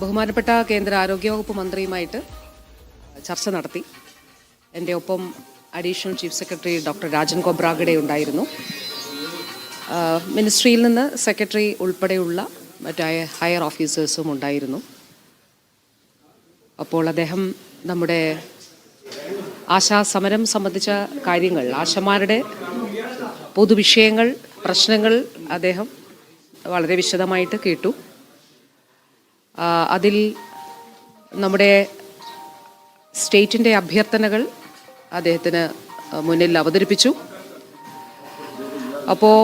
ബഹുമാനപ്പെട്ട കേന്ദ്ര ആരോഗ്യവകുപ്പ് മന്ത്രിയുമായിട്ട് ചർച്ച നടത്തി. എന്റെ ഒപ്പം additional chief secretary doctor Rajan Khobragade ഉണ്ടായിരുന്നു. മിനിസ്ട്രിയിൽ നിന്ന് സെക്രട്ടറി ഉൾപ്പെടെയുള്ള മറ്റായ ഹയർ ഓഫീസേഴ്സും ഉണ്ടായിരുന്നു. അപ്പോൾ അദ്ദേഹം നമ്മുടെ ആശാ സമരം സംബന്ധിച്ച കാര്യങ്ങൾ ആശമാരുടെ പൊതുവിഷയങ്ങൾ പ്രശ്നങ്ങൾ അദ്ദേഹം വളരെ വിശദമായിട്ട് കേട്ടു. അതിൽ നമ്മുടെ സ്റ്റേറ്റിന്റെ അഭ്യർത്ഥനകൾ അദ്ദേഹത്തിന് മുന്നിൽ അവതരിപ്പിച്ചു. അപ്പോൾ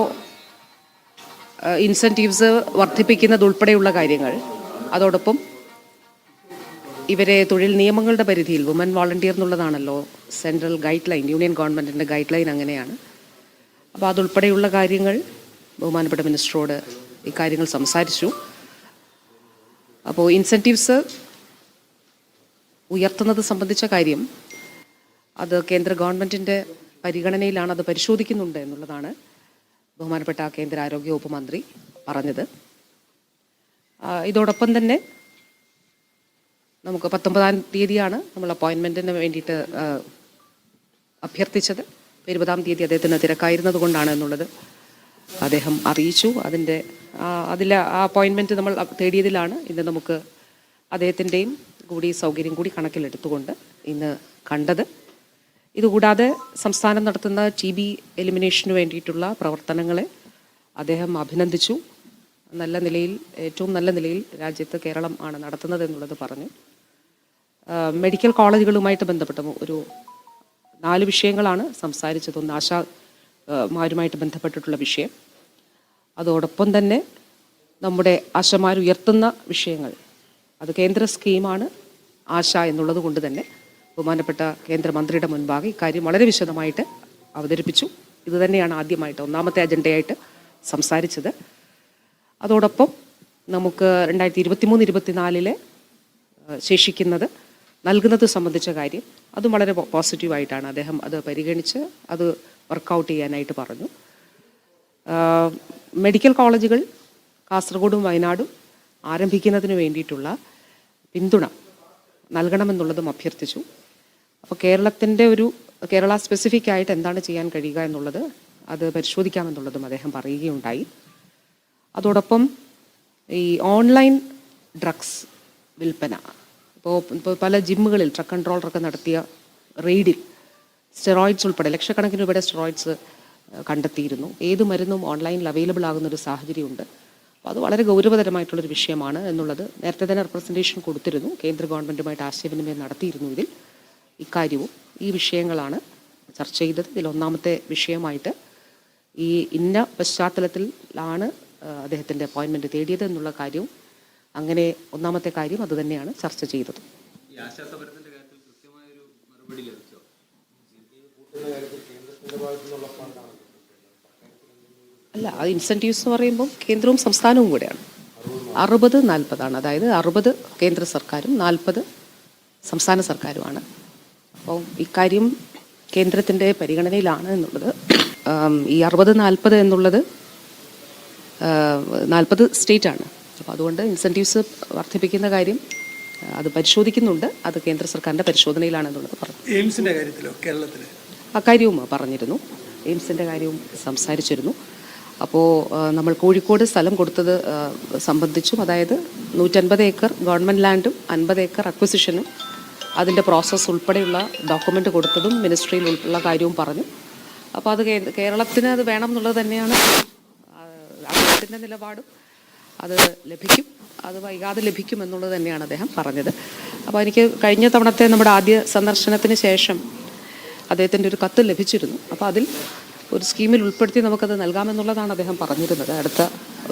ഇൻസെന്റീവ്സ് വർദ്ധിപ്പിക്കുന്നതുൾപ്പെടെയുള്ള കാര്യങ്ങൾ. അതോടൊപ്പം ഇവരെ തൊഴിൽ നിയമങ്ങളുടെ പരിധിയിൽ വുമൻ വോളണ്ടിയർ എന്നുള്ളതാണല്ലോ സെൻട്രൽ ഗൈഡ് ലൈൻ യൂണിയൻ ഗവൺമെന്റിന്റെ ഗൈഡ് ലൈൻ അങ്ങനെയാണ്. അപ്പോൾ അതുൾപ്പെടെയുള്ള കാര്യങ്ങൾ ബഹുമാനപ്പെട്ട മിനിസ്റ്ററോട് ഇക്കാര്യങ്ങൾ കാര്യങ്ങൾ സംസാരിച്ചു. അപ്പോൾ ഇൻസെന്റീവ്സ് ഉയർത്തുന്നത് സംബന്ധിച്ച കാര്യം അത് കേന്ദ്ര ഗവൺമെന്റിന്റെ പരിഗണനയിലാണ് അത് പരിശോധിക്കുന്നുണ്ട് എന്നുള്ളതാണ് ബഹുമാനപ്പെട്ട കേന്ദ്ര ആരോഗ്യ വകുപ്പ് മന്ത്രി പറഞ്ഞത്. ഇതോടൊപ്പം തന്നെ നമുക്ക് പത്തൊമ്പതാം തീയതിയാണ് നമ്മൾ അപ്പോയിൻമെന്റിന് വേണ്ടിയിട്ട് അഭ്യർത്ഥിച്ചത്. ഇരുപതാം തീയതി അദ്ദേഹത്തിന് തിരക്കായിരുന്നതുകൊണ്ടാണ് എന്നുള്ളത് അദ്ദേഹം അറിയിച്ചു. അതിന്റെ അതിൽ ആ അപ്പോയിൻമെന്റ് നമ്മൾ തേടിയതിലാണ് ഇന്ന് നമുക്ക് അദ്ദേഹത്തിന്റെയും കൂടി സൗകര്യം കൂടി കണക്കിലെടുത്തുകൊണ്ട് ഇന്ന് കണ്ടത്. ഇതുകൂടാതെ സംസ്ഥാനം നടത്തുന്ന ടി ബി എലിമിനേഷന് വേണ്ടിയിട്ടുള്ള പ്രവർത്തനങ്ങളെ അദ്ദേഹം അഭിനന്ദിച്ചു. നല്ല നിലയിൽ ഏറ്റവും നല്ല നിലയിൽ രാജ്യത്ത് കേരളം ആണ് നടത്തുന്നത് എന്നുള്ളത് പറഞ്ഞു. മെഡിക്കൽ കോളേജുകളുമായിട്ട് ബന്ധപ്പെട്ട ഒരു നാല് വിഷയങ്ങളാണ് സംസാരിച്ചത്. ഒന്ന് ആശാ മാരുമായിട്ട് ബന്ധപ്പെട്ടിട്ടുള്ള വിഷയം. അതോടൊപ്പം തന്നെ നമ്മുടെ ആശമാർ ഉയർത്തുന്ന വിഷയങ്ങൾ. അത് കേന്ദ്ര സ്കീമാണ് ആശ എന്നുള്ളത് കൊണ്ട് തന്നെ ബഹുമാനപ്പെട്ട കേന്ദ്രമന്ത്രിയുടെ മുൻപാകെ ഇക്കാര്യം വളരെ വിശദമായിട്ട് അവതരിപ്പിച്ചു. ഇത് തന്നെയാണ് ആദ്യമായിട്ട് ഒന്നാമത്തെ അജണ്ടയായിട്ട് സംസാരിച്ചത്. അതോടൊപ്പം നമുക്ക് രണ്ടായിരത്തി ഇരുപത്തി മൂന്ന് ഇരുപത്തിനാലിലെ ശേഷിക്കുന്നത് നൽകുന്നത് സംബന്ധിച്ച കാര്യം അതും വളരെ പോസിറ്റീവായിട്ടാണ് അദ്ദേഹം അത് പരിഗണിച്ച് അത് വർക്കൗട്ട് ചെയ്യാനായിട്ട് പറഞ്ഞു. മെഡിക്കൽ കോളേജുകൾ കാസർഗോഡും വയനാടും ആരംഭിക്കുന്നതിന് വേണ്ടിയിട്ടുള്ള പിന്തുണ നൽകണമെന്നുള്ളതും അഭ്യർത്ഥിച്ചു. അപ്പോൾ കേരളത്തിന്റെ ഒരു കേരള സ്പെസിഫിക് ആയിട്ട് എന്താണ് ചെയ്യാൻ കഴിയുക എന്നുള്ളത് അത് പരിശോധിക്കാമെന്നുള്ളതും അദ്ദേഹം പറയുകയുണ്ടായി. അതോടൊപ്പം ഈ ഓൺലൈൻ ഡ്രഗ്സ് വിൽപ്പന ഇപ്പോൾ ഇപ്പോൾ പല ജിമ്മുകളിൽ ട്രക്ക് കൺട്രോളറൊക്കെ നടത്തിയ റെയ്ഡിൽ സ്റ്റെറോയിഡ്സ് ഉൾപ്പെടെ ലക്ഷക്കണക്കിന് രൂപയുടെ സ്റ്റെറോയിഡ്സ് കണ്ടെത്തിയിരുന്നു. ഏത് മരുന്നും ഓൺലൈനിൽ അവൈലബിൾ ആകുന്ന ഒരു സാഹചര്യമുണ്ട്. അപ്പോൾ അത് വളരെ ഗൗരവതരമായിട്ടുള്ളൊരു വിഷയമാണ് എന്നുള്ളത് നേരത്തെ തന്നെ റെപ്രസെന്റേഷൻ കൊടുത്തിരുന്നു. കേന്ദ്ര ഗവൺമെന്റുമായിട്ട് ആശയവിനിമയം നടത്തിയിരുന്നു ഇതിൽ. ഇക്കാര്യവും ഈ വിഷയങ്ങളാണ് ചർച്ച ചെയ്തത്. ഇതിൽ ഒന്നാമത്തെ വിഷയമായിട്ട് ഈ ഇന്ന പശ്ചാത്തലത്തിലാണ് അദ്ദേഹത്തിന്റെ അപ്പോയിൻമെന്റ് തേടിയത് എന്നുള്ള കാര്യവും അങ്ങനെ ഒന്നാമത്തെ കാര്യം അതുതന്നെയാണ് ചർച്ച ചെയ്തത്. അല്ല അത് ഇൻസെന്റീവ്സ് എന്ന് പറയുമ്പോൾ കേന്ദ്രവും സംസ്ഥാനവും കൂടെയാണ്. അറുപത് നാൽപ്പതാണ്. അതായത് അറുപത് കേന്ദ്ര സർക്കാരും നാൽപ്പത് സംസ്ഥാന സർക്കാരുമാണ്. അപ്പോൾ ഇക്കാര്യം കേന്ദ്രത്തിന്റെ പരിഗണനയിലാണ് എന്നുള്ളത്. ഈ അറുപത് നാൽപ്പത് എന്നുള്ളത് നാൽപ്പത് സ്റ്റേറ്റാണ്. അപ്പോൾ അതുകൊണ്ട് ഇൻസെന്റീവ്സ് വർദ്ധിപ്പിക്കുന്ന കാര്യം അത് പരിശോധിക്കുന്നുണ്ട്. അത് കേന്ദ്ര സർക്കാരിന്റെ പരിശോധനയിലാണെന്നുള്ളത് പറഞ്ഞു. എയിംസിന്റെ കാര്യത്തിലോ കേരളത്തിൽ അക്കാര്യവും പറഞ്ഞിരുന്നു. എയിംസിന്റെ കാര്യവും സംസാരിച്ചിരുന്നു. അപ്പോൾ നമ്മൾ കോഴിക്കോട് സ്ഥലം കൊടുത്തത് സംബന്ധിച്ചും അതായത് നൂറ്റൻപത് ഏക്കർ ഗവൺമെന്റ് ലാൻഡും അൻപത് ഏക്കർ അക്വിസിഷനും അതിന്റെ പ്രോസസ്സ് ഉൾപ്പെടെയുള്ള ഡോക്യുമെന്റ് കൊടുത്തതും മിനിസ്ട്രിയിൽ ഉള്ള കാര്യവും പറഞ്ഞു. അപ്പോൾ അത് കേരളത്തിന് അത് വേണം എന്നുള്ളത് തന്നെയാണ് അദ്ദേഹത്തിന്റെ നിലപാടും. അത് ലഭിക്കും. അത് വൈകാതെ ലഭിക്കും എന്നുള്ളത് തന്നെയാണ് അദ്ദേഹം പറഞ്ഞത്. അപ്പോൾ എനിക്ക് കഴിഞ്ഞ തവണത്തെ നമ്മുടെ ആദ്യ സന്ദർശനത്തിന് ശേഷം അദ്ദേഹത്തിന്റെ ഒരു കത്ത് ലഭിച്ചിരുന്നു. അപ്പോൾ അതിൽ ഒരു സ്കീമിൽ ഉൾപ്പെടുത്തി നമുക്കത് നൽകാമെന്നുള്ളതാണ് അദ്ദേഹം പറഞ്ഞിരുന്നത്. അടുത്ത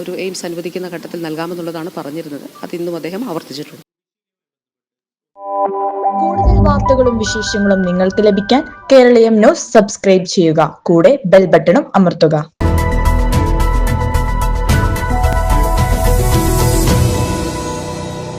ഒരു എയിംസ് അനുവദിക്കുന്ന ഘട്ടത്തിൽ നൽകാമെന്നുള്ളതാണ് പറഞ്ഞിരുന്നത്. അത് ഇന്നും അദ്ദേഹം ആവർത്തിച്ചിട്ടുണ്ട്. കൂടുതൽ വാർത്തകളും വിശേഷങ്ങളും നിങ്ങൾക്ക് ലഭിക്കാൻ കേരളീയം ന്യൂസ് സബ്സ്ക്രൈബ് ചെയ്യുക. കൂടെ ബെൽ ബട്ടണും അമർത്തുക.